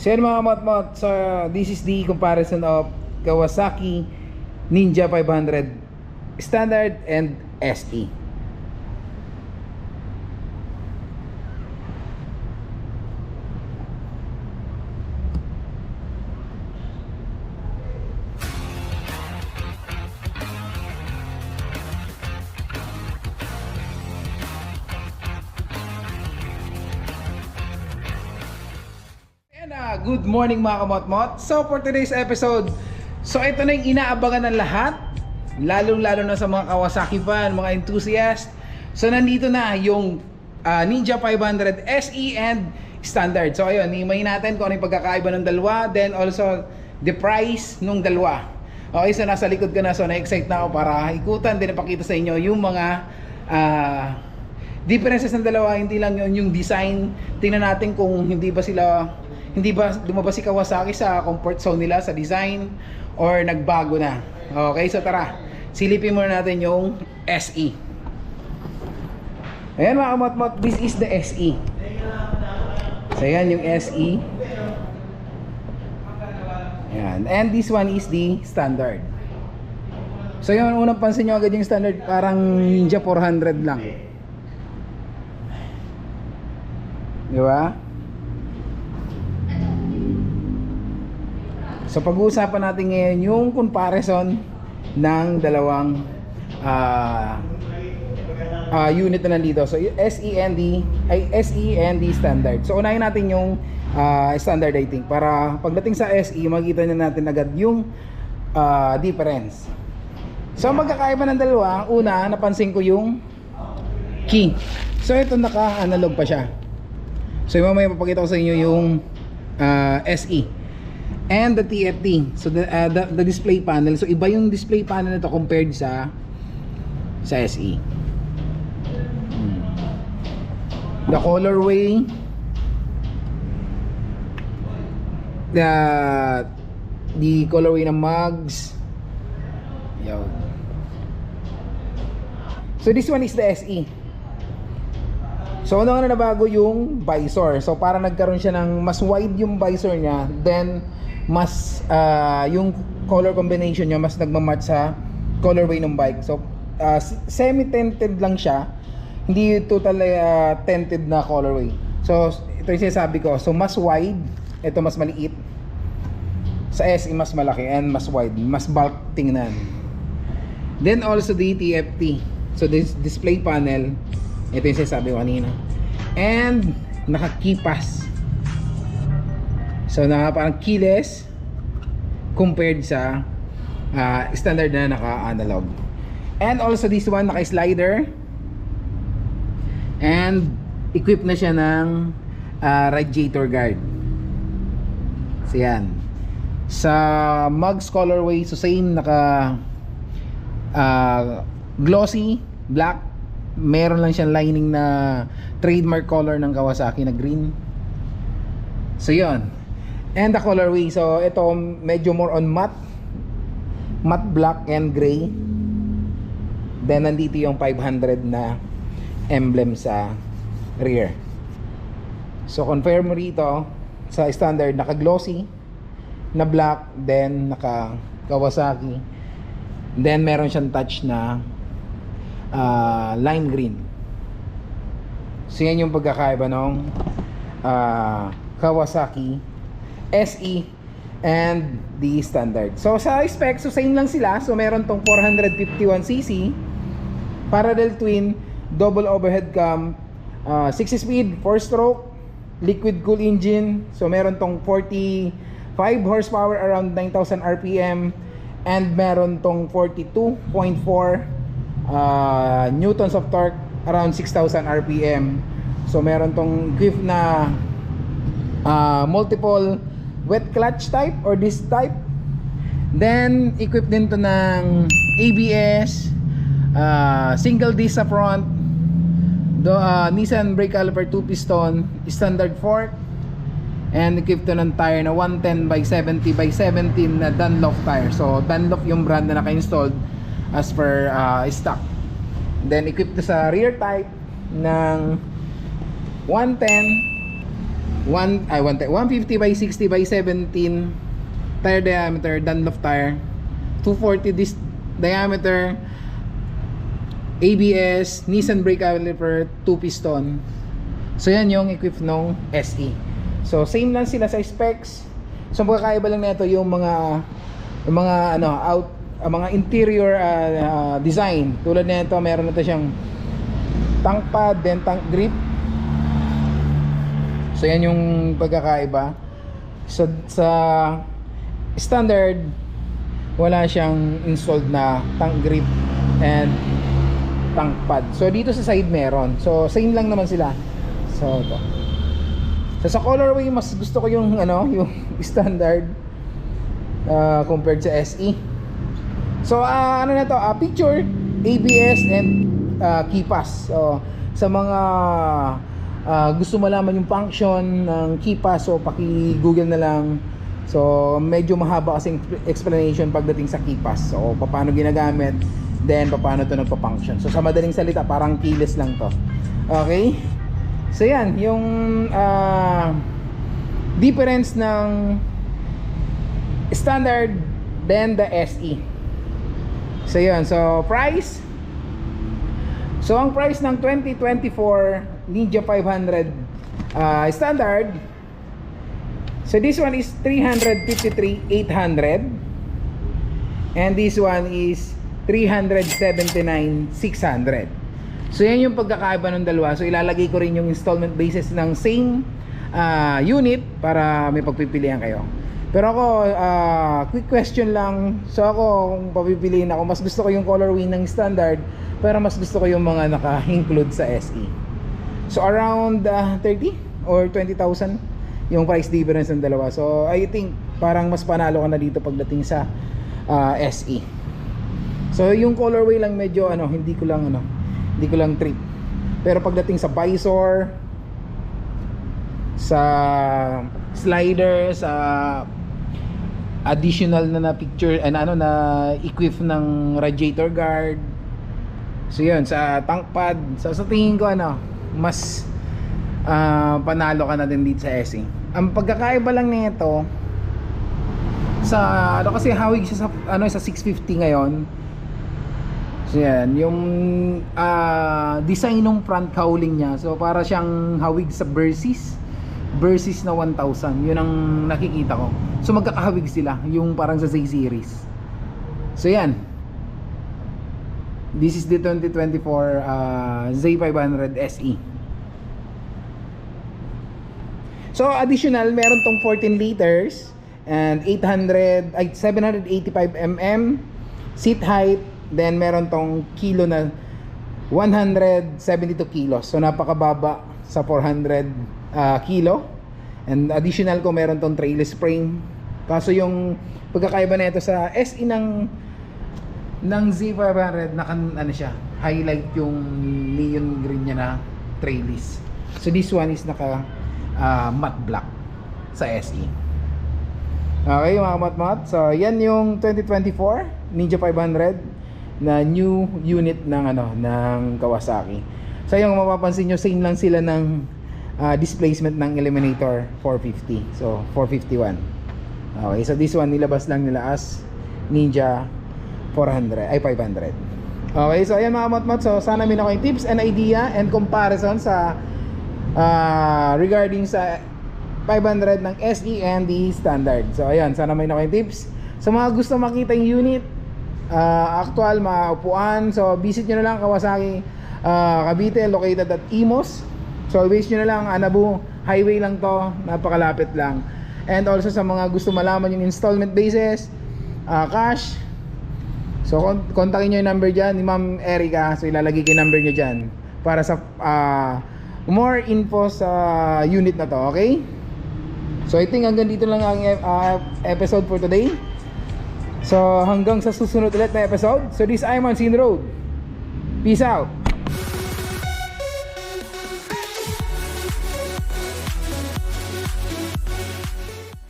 So yan mga matmat, so this is the comparison of Kawasaki Ninja 500 Standard and. SE. Good morning mga kamotmot. So for today's episode, so ito na yung inaabangan ng lahat. Lalong-lalo na sa mga Kawasaki fan, mga enthusiast. So nandito na yung uh, Ninja 500 SE and Standard. So ayun, himay natin kung ano yung pagkakaiba ng dalawa. Then also the price nung dalawa. Okay, so nasa likod ko na. So na-excite na ako para ikutan din ipakita sa inyo yung mga ah, differences ng dalawa hindi lang yun yung design tingnan natin kung hindi ba sila hindi ba lumabas si Kawasaki sa comfort zone nila sa design or nagbago na? Okay so tara. Silipin muna natin yung SE ayan mga kamatmat this is the SE so ayan yung SE ayan. And this one is the standard. So yun unang pansin nyo agad yung standard parang Ninja 400 lang. Di ba? So pag-uusapan natin ngayon yung comparison ng dalawang ah ah, unit na nandito. So yung SE and the ay SE and the standard. So unahin natin yung ah, standard I para pagdating sa SE makita na natin agad yung ah, difference. So magkakaiba ng dalawa, una napansin ko yung key. So ito naka-analog pa siya. So mamaya papakita ko sa inyo yung ah, SE and the TFT. So the, ah, the the display panel. So iba yung display panel nito compared sa sa SE. Hmm. The colorway the the colorway ng mugs Yo. So this one is the SE. So ano nga na nabago yung visor. So para nagkaroon siya ng mas wide yung visor niya, then mas ah, yung color combination niya mas nagmamatch sa colorway ng bike. So ah, semi-tinted lang siya. Hindi total ah, tinted na colorway. So ito yung sinasabi ko. So mas wide, ito mas maliit. Sa SE mas malaki and mas wide, mas bulk tingnan. Then also the TFT. So this display panel, ito yung sinasabi ko kanina. And nakakipas. So naka parang keyless compared sa ah, standard na naka-analog. And also this one naka-slider. And equipped na siya ng ah, radiator guard. So yan. Sa mugs colorway, so same naka ah, glossy black meron lang siyang lining na trademark color ng Kawasaki na green. So yon and the colorway so ito medyo more on matte. Matte black and gray. Then nandito yung 500 na emblem sa rear. So confirm mo rito sa standard naka glossy na black then naka Kawasaki Then meron siyang touch na ah, lime green. So yan yung pagkakaiba ng ah, Kawasaki SE and the standard. So sa specs, so same lang sila. So meron tong 451cc parallel twin double overhead cam 6 speed 4 stroke liquid cool engine. So meron tong 45 horsepower around 9000 RPM and meron tong 42.4 uh, newtons of torque around 6000 RPM so meron tong equipped na uh, multiple wet clutch type or this type. Then equipped din to ng ABS uh, single disc sa front do, uh, Nissan brake caliper 2 piston standard fork and equipped to ng tire na 110 by 70 by 17 na Dunlop tire. So Dunlop yung brand na naka-installed as per uh, stock then equipped sa rear type ng 110 one, ay, one, 150 by 60 by 17 tire diameter, Dunlop tire. 240 this diameter. ABS, Nissan brake caliper, 2 piston. So yan yung equip nung SE. So same lang sila sa specs. So ang pagkakaiba lang nito yung mga yung mga ano out ang mga interior uh, uh, design. Tulad nito meron na to siyang tank pad, then tank grip. So yan yung pagkakaiba. So sa standard wala siyang installed na tank grip and tank pad. So dito sa side meron. So same lang naman sila. So ito. So sa colorway mas gusto ko yung ano, yung standard uh, compared sa SE. So ah, ano na to, ah, picture, ABS and uh, key pass. So sa mga ah, gusto malaman yung function ng key pass, so paki-google na lang. So medyo mahaba kasing explanation pagdating sa key pass. So paano ginagamit, then paano to nagpa-function. So sa madaling salita, parang keyless lang to. Okay? So yan, yung ah, difference ng standard then the SE. So yun, so price. So ang price ng 2024 Ninja 500 ah, standard. So this one is 353,800 and this one is 379,600. So yan yung pagkakaiba ng dalawa. So ilalagay ko rin yung installment basis ng same ah, unit para may pagpipilian kayo. Pero ako, ah, quick question lang. So ako, kung papipiliin ako, mas gusto ko yung colorway ng standard, pero mas gusto ko yung mga naka-include sa SE. So around ah, 30 or 20,000 yung price difference ng dalawa. So I think parang mas panalo ka na dito pagdating sa ah, SE. So yung colorway lang medyo ano, hindi ko lang ano, hindi ko lang trip. Pero pagdating sa visor, sa slider, sa additional na na picture and ano na equip ng radiator guard. So yun, sa tank pad, so sa tingin ko ano, mas ah, panalo ka na din dito sa SE. Ang pagkakaiba lang nito sa ano kasi hawig siya sa ano sa 650 ngayon. So yan, yung ah, design ng front cowling niya. So para siyang hawig sa Versys. Versys na 1000. Yun ang nakikita ko. So magkakahawig sila, yung parang sa Z series. So yan. This is the 2024 ah, Z500 SE. So additional, meron tong 14 liters and 800 ay 785 mm seat height, then meron tong kilo na 172 kilos. So napakababa sa 400 ah, kilo. And additional ko meron tong trailer frame. Kaso yung pagkakaiba nito sa SE ng ng Z500 naka ano siya, highlight yung neon green niya na trellis. So this one is naka ah, matte black sa SE. Okay mga mat-mat. So yan yung 2024 Ninja 500 na new unit ng ano ng Kawasaki. So yung mapapansin nyo same lang sila ng ah, displacement ng Eliminator 450. So 451. Okay, so this one nilabas lang nila as Ninja 400 ay 500. Okay, so ayan mga mat-mat. So sana may na kayong tips and idea and comparison sa ah, regarding sa 500 ng SE and the standard. So ayan, sana may na kayong tips. Sa mga gusto makita yung unit, ah, actual, mga upuan, so visit nyo na lang Kawasaki ah, Cavite located at Imos. So base nyo na lang, Anabu Highway lang to, napakalapit lang. And also sa mga gusto malaman yung installment basis, ah, cash, So kon- kontakin nyo yung number dyan ni Ma'am Erica. So ilalagay ko yung number nyo dyan para sa ah, more info sa unit na to, okay? So I think hanggang dito lang ang ah, episode for today. So hanggang sa susunod ulit na episode. So this I'm on Scene Road. Peace out.